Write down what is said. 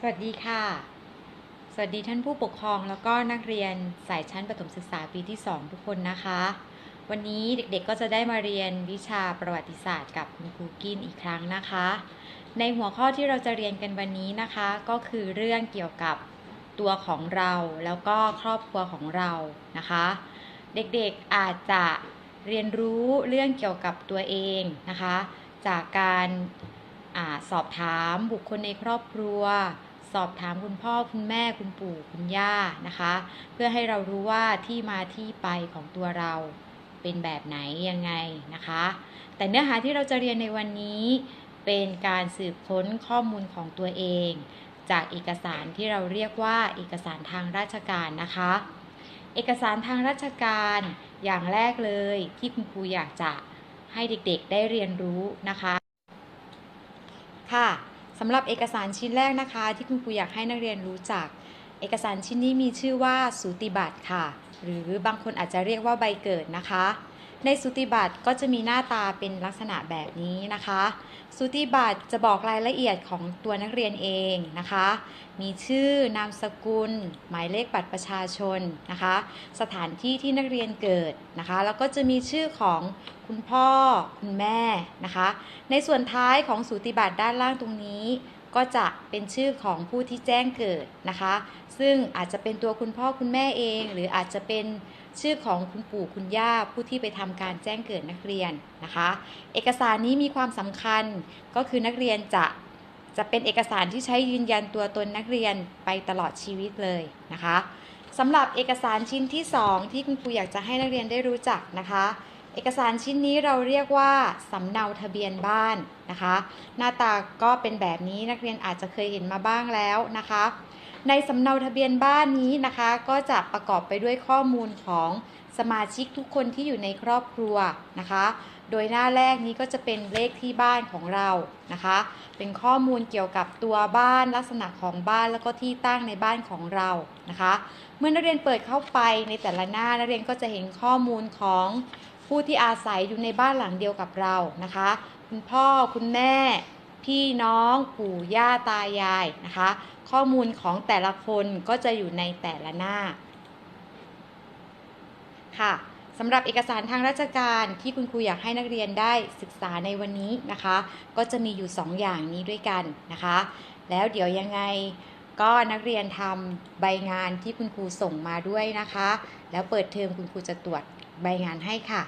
สวัสดีค่ะ สวัสดีท่านผู้ปกครองแล้วก็นักเรียนสายชั้นประถมศึกษาปีที่ 2 ทุกคนนะคะ วันนี้เด็กๆก็จะได้มาเรียนวิชาประวัติศาสตร์กับคุณครูกินอีกครั้งนะคะ ในหัวข้อที่เราจะเรียนกันวันนี้นะคะ ก็คือเรื่องเกี่ยวกับตัวของเราแล้วก็ครอบครัวของเรานะคะ เด็กๆอาจจะเรียนรู้เรื่องเกี่ยวกับตัวเองนะคะ จากการอสอบถามบุคคลในครอบครัว สอบถามคุณพ่อคุณแม่คุณปู่คุณย่านะคะ เพื่อให้เรารู้ว่าที่มาที่ไปของตัวเราเป็นแบบไหนยังไงนะคะ แต่เนื้อหาที่เราจะเรียนในวันนี้เป็นการสืบค้นข้อมูลของตัวเอง จากเอกสารที่เราเรียกว่าเอกสารทางราชการนะคะ เอกสารทางราชการอย่างแรกเลยที่คุณครูอยากจะให้เด็กๆได้เรียนรู้นะคะ ค่ะ สำหรับเอกสารชิ้นแรกนะคะ ที่คุณครูอยากให้นักเรียนรู้จัก เอกสารชิ้นนี้มีชื่อว่าสูติบัตรค่ะ หรือบางคนอาจจะเรียกว่าใบเกิดนะคะ ในสูติบัตรก็จะมีหน้าตาเป็นลักษณะแบบนี้นะคะสูติบัตรจะบอกรายละเอียดของตัวนักเรียนเองนะคะ มีชื่อนามสกุล หมายเลขบัตรประชาชนนะคะ สถานที่ที่นักเรียนเกิดนะคะ แล้วก็จะมีชื่อของคุณพ่อคุณแม่นะคะ ในส่วนท้ายของสูติบัตรด้านล่างตรงนี้ ก็จะเป็นชื่อของผู้ที่แจ้งเกิดนะคะ ซึ่งอาจจะเป็นตัวคุณพ่อคุณแม่เอง หรืออาจจะเป็นชื่อของคุณปู่คุณย่าผู้ที่ไปทำการแจ้งเกิดนักเรียนนะคะ เอกสารนี้มีความสำคัญก็คือนักเรียนจะจะเป็นเอกสารที่ใช้ยืนยันตัวตนนักเรียนไปตลอดชีวิตเลยนะคะสำหรับเอกสารชิ้นที่ 2 ที่คุณครูอยากจะให้นักเรียนได้รู้จักนะคะ เอกสารชิ้นนี้เราเรียกว่าสำเนาทะเบียนบ้านนะคะ หน้าตาก็เป็นแบบนี้นักเรียนอาจจะเคยเห็นมาบ้างแล้วนะคะ ในสำเนาทะเบียนบ้านนี้นะคะ ก็จะประกอบไปด้วยข้อมูลของสมาชิกทุกคนที่อยู่ในครอบครัวนะคะ โดยหน้าแรกนี้ก็จะเป็นเลขที่บ้านของเรานะคะ เป็นข้อมูลเกี่ยวกับตัวบ้านลักษณะของบ้านแล้วก็ที่ตั้งในบ้านของเรานะคะ เมื่อนักเรียนเปิดเข้าไปในแต่ละหน้านักเรียนก็จะเห็นข้อมูลของ ผู้ที่อาศัยอยู่ในบ้านหลังเดียวกับเรานะคะ คุณพ่อคุณแม่ พี่น้อง ปู่ย่าตายายนะคะ ข้อมูลของแต่ละคนก็จะอยู่ในแต่ละหน้า ค่ะสำหรับเอกสารทางราชการที่คุณครูอยากให้นักเรียนได้ศึกษาในวันนี้นะคะ ก็จะมีอยู่ 2 อย่างนี้ด้วยกันนะคะ แล้วเดี๋ยวยังไงก็นักเรียนทำใบงานที่คุณครูส่งมาด้วยนะคะ แล้วเปิดเทอมคุณครูจะตรวจใบงานให้ค่ะ